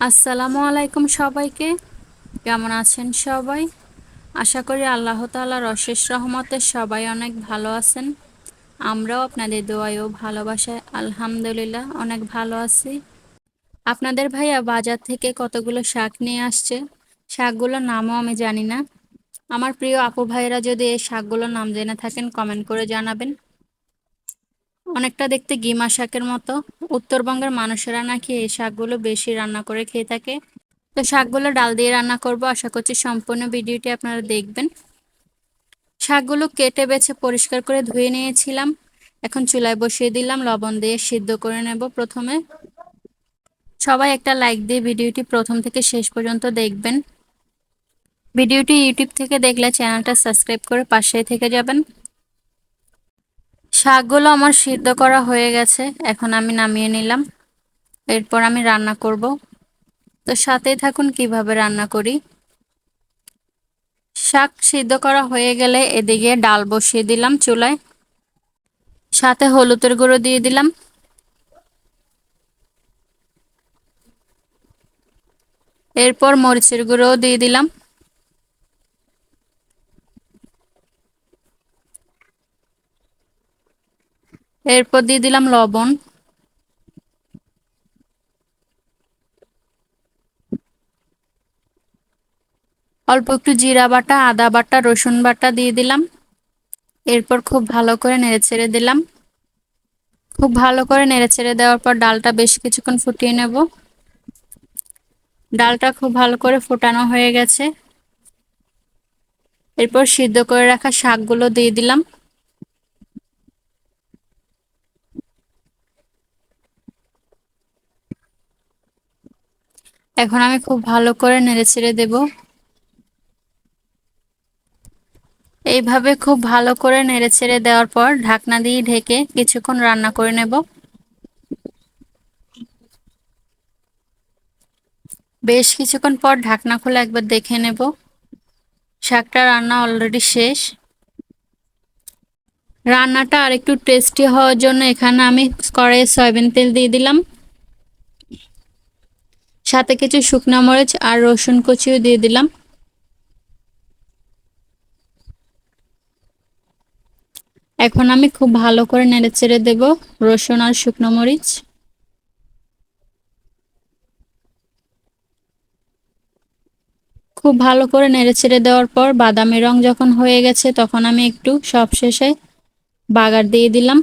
আসসালামু আলাইকুম সবাইকে। কেমন আছেন সবাই? আশা করি আল্লাহ তালার অশেষ রহমতে সবাই অনেক ভালো আছেন। আমরাও আপনাদের দোয়ায় ও ভালোবাসায় আলহামদুলিল্লাহ অনেক ভালো আছি। আপনাদের ভাইয়া বাজার থেকে কতগুলো শাক নিয়ে আসছে? শাকগুলোর নামও আমি জানি না। আমার প্রিয় আপু ভাইয়েরা যদি এই শাকগুলোর নাম জেনে থাকেন কমেন্ট করে জানাবেন। অনেকটা দেখতে গিমা শাকের মতো। উত্তরবঙ্গের মানুষেরা নাকি এই শাকগুলো বেশি রান্না করে খেয়ে থাকে? তো শাকগুলো ডাল দিয়ে রান্না করব। আশা করছি সম্পূর্ণ ভিডিওটি আপনারা দেখবেন। শাকগুলো কেটে বেছে পরিষ্কার করে ধুয়ে নিয়েছিলাম। এখন চুলায় বসিয়ে দিলাম। লবণ দিয়ে সিদ্ধ করে নেব প্রথমে। সবাই একটা লাইক দিয়ে ভিডিওটি প্রথম থেকে শেষ পর্যন্ত দেখবেন। ভিডিওটি ইউটিউব থেকে দেখলে চ্যানেলটা সাবস্ক্রাইব করে পাশেই থেকে যাবেন। শাকগুলো আমার সিদ্ধ করা হয়ে গেছে, এখন আমি নামিয়ে নিলাম। এরপর আমি রান্না করব। তো সাথেই থাকুন কীভাবে রান্না করি। শাক সিদ্ধ করা হয়ে গেলে এদিকে ডাল বসিয়ে দিলাম চুলায়। সাথে হলুদের গুঁড়ো দিয়ে দিলাম। এরপর মরিচের গুঁড়োও দিয়ে দিলাম। এরপর দিয়ে দিলাম লবণ। অল্প একটু জিরা বাটা, আদা বাটা, রসুন বাটা দিয়ে দিলাম। এরপর খুব ভালো করে নেড়ে ছেড়ে দিলাম। খুব ভালো করে নেড়ে ছেড়ে দেওয়ার পর ডালটা বেশ কিছুক্ষণ ফুটিয়ে নেব। ডালটা খুব ভালো করে ফোটানো হয়ে গেছে। এরপর সিদ্ধ করে রাখা শাকগুলো দিয়ে দিলাম। এখন আমি খুব ভালো করে নেড়ে ছেড়ে দেব। এইভাবে খুব ভালো করে নেড়ে ছেড়ে দেওয়ার পর ঢাকনা দিয়ে ঢেকে কিছুক্ষণ রান্না করে নেব। বেশ কিছুক্ষণ পর ঢাকনা খুলে একবার দেখে নেব। শাকটা রান্না অলরেডি শেষ। রান্নাটা আর একটু টেস্টি হওয়ার জন্য এখানে আমি কড়াইয়ে সয়াবিন তেল দিয়ে দিলাম। সাথে কিছু শুকনো মরিচ আর রসুন কুচিও দিয়ে দিলাম। এখন আমি খুব ভালো করে নেড়ে চেড়ে দেব রসুন আর শুকনো মরিচ। খুব ভালো করে নেড়ে ছেড়ে দেওয়ার পর বাদামি রং যখন হয়ে গেছে তখন আমি একটু সব শেষে বাগার দিয়ে দিলাম।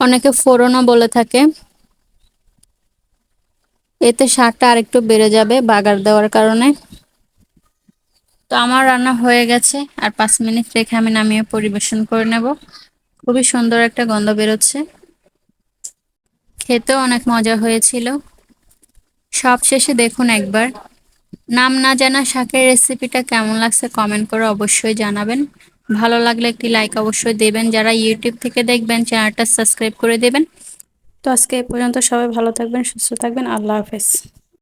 অনেকে ফোড়নও বলে থাকে। এতে স্বাদটা আরেকটু বেড়ে যাবে বাগার দেওয়ার কারণে। তো আমার রান্না হয়ে গেছে আর পাঁচ মিনিট রেখে আমি নামিয়ে পরিবেশন করে নেব। খুবই সুন্দর একটা গন্ধ বেরোচ্ছে। খেতেও অনেক মজা হয়েছিল। সব শেষে দেখুন একবার। নাম না জানা শাকের রেসিপিটা কেমন লাগছে কমেন্ট করে অবশ্যই জানাবেন। ভালো লাগলে একটি লাইক অবশ্যই দেবেন। যারা ইউটিউব থেকে দেখবেন, চ্যানেলটা সাবস্ক্রাইব করে দেবেন। তো আজকে এ পর্যন্ত সবাই ভালো থাকবেন সুস্থ থাকবেন। আল্লাহ হাফেজ।